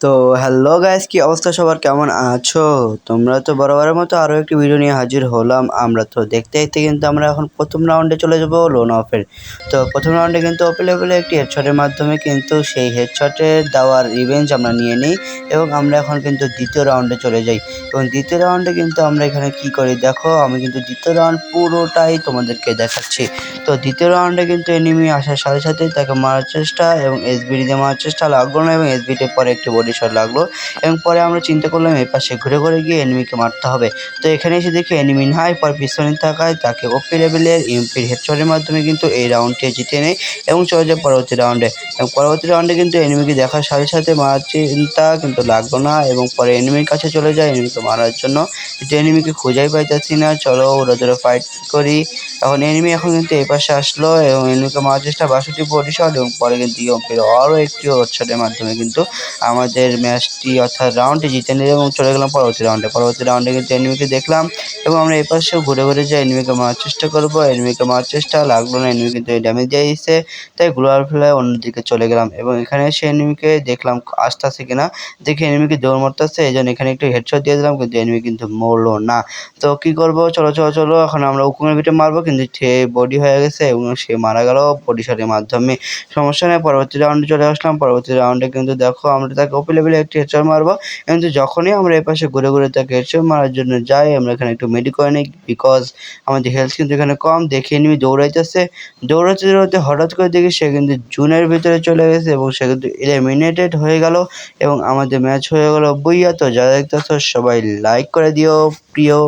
তো hello guys কি অবস্থা সবার? কেমন আছো? তোমরা তো বরাবরের মতো আরও একটি ভিডিও নিয়ে হাজির হলাম। আমরা তো দেখতে দেখতে কিন্তু আমরা এখন প্রথম রাউন্ডে চলে যাব লোন অফের তো প্রথম রাউন্ডে কিন্তু অপেলেবলে একটি হেডশটের মাধ্যমে কিন্তু সেই হেডশটের দেওয়ার রিভেঞ্জ আমরা নিয়ে নিই এবং আমরা এখন কিন্তু দ্বিতীয় রাউন্ডে চলে যাই। এবং দ্বিতীয় রাউন্ডে কিন্তু আমরা এখানে কি করি? দেখো, আমি কিন্তু দ্বিতীয় রাউন্ড পুরোটাই তোমাদেরকে দেখাচ্ছি। তো দ্বিতীয় রাউন্ডে কিন্তু এনিমি আসার সাথে সাথে তাকে মারার চেষ্টা এবং এসবিডি দিয়ে মারার চেষ্টা লাগল না এবং এসবিটির পরে একটি বডি শট লাগল এবং পরে আমরা চিন্তা করলাম এই পাশে ঘুরে ঘুরে গিয়ে এনিমিকে মারতে হবে। তো এখানে এসে দেখি এনিমি নাই, পর পিছনে থাকায় তাকে ওপি লেভেলের ইউপির হেডশটের মাধ্যমে কিন্তু এই রাউন্ডটি জিতে নেয় এবং চলে যায় পরবর্তী রাউন্ডে এবং পরবর্তী রাউন্ডে কিন্তু এনিমিকে দেখার সাথে সাথে মারার চিন্তা কিন্তু লাগল না এবং পরে এনিমির কাছে চলে যায় এনিমিকে মারার জন্য। কিন্তু এনিমিকে খুঁজাই পাইতেছি না, চলো ওরা ধরে ফাইট করি। এখন এনিমি এখন কিন্তু এই পাশে আসলো এবং এনিমিকে মারার চেষ্টা বাষট্টি শট এবং পরে কিন্তু ইউপির আরও একটি হেডশটের মাধ্যমে কিন্তু আমাদের ম্যাচটি অর্থাৎ রাউন্ডটি জিতে নিল এবং চলে গেলাম পরবর্তী রাউন্ডে পরবর্তী রাউন্ডে কিন্তু এনিমিকে দেখলাম এবং আমরা এই পাশেও ঘুরে ঘুরে যাই এনিমিকে মারার চেষ্টা করব এনিমিকে মারার চেষ্টা লাগল না এনিমি কিন্তু ড্যামেজ দিয়ে দিচ্ছে তাই গ্লোয়ার ফেলায় অন্যদিকে চলে গেলাম এবং এখানে এসে এনিমিকে দেখলাম আসতেছে কিনা, দেখে এনিমিকে দৌড় মারতেছে, এই জন্য এখানে একটু হেডশট দিয়ে দিলাম, কিন্তু এনিমি কিন্তু মরলো না। তো কি করব? চলো চলো চলো, এখন আমরা উকুমের ভিতরে মারবো, কিন্তু সে বডি হয়ে গেছে এবং সে মারা গেল বডি শটের মাধ্যমে। সমস্যা নেই, পরবর্তী রাউন্ডে চলে আসলাম, পরবর্তী রাউন্ডে কিন্তু দেখো আমরা তাকে লেভেলে একটি হেডশট মারবো। কিন্তু যখনই আমরা এপাশে পাশে ঘুরে ঘুরে তাকে হেডশট মারার জন্য যাই, আমরা এখানে একটু মেডি নিই বিকজ আমাদের হেলথ কিন্তু এখানে কম। দেখে নিবি দৌড়াইতেছে। দৌড়াতে দৌড়াতে হঠাৎ করে দেখি সে কিন্তু জুনের ভিতরে চলে গেছে এবং সে কিন্তু এলিমিনেটেড হয়ে গেল এবং আমাদের ম্যাচ হয়ে গেল। বইয়া তো যারা দেখতেছো সবাই লাইক করে দিও, প্রিয়।